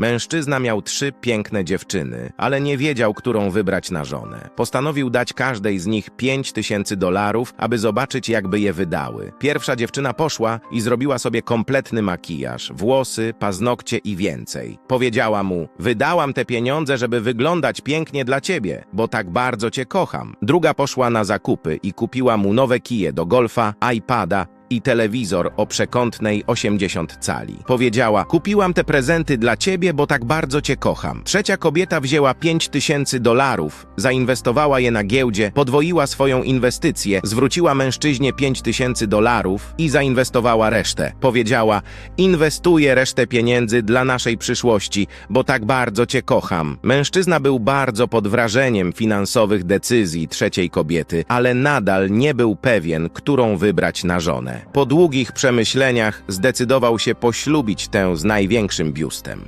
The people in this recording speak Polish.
Mężczyzna miał trzy piękne dziewczyny, ale nie wiedział, którą wybrać na żonę. Postanowił dać każdej z nich pięć tysięcy dolarów, aby zobaczyć, jakby je wydały. Pierwsza dziewczyna poszła i zrobiła sobie kompletny makijaż, włosy, paznokcie i więcej. Powiedziała mu, wydałam te pieniądze, żeby wyglądać pięknie dla ciebie, bo tak bardzo cię kocham. Druga poszła na zakupy i kupiła mu nowe kije do golfa, iPada, i telewizor o przekątnej 80 cali. Powiedziała, kupiłam te prezenty dla ciebie, bo tak bardzo cię kocham. Trzecia kobieta wzięła 5 tysięcy dolarów, zainwestowała je na giełdzie, podwoiła swoją inwestycję, zwróciła mężczyźnie 5 tysięcy dolarów i zainwestowała resztę. Powiedziała, inwestuję resztę pieniędzy dla naszej przyszłości, bo tak bardzo cię kocham. Mężczyzna był bardzo pod wrażeniem finansowych decyzji trzeciej kobiety, ale nadal nie był pewien, którą wybrać na żonę. Po długich przemyśleniach zdecydował się poślubić tę z największym biustem.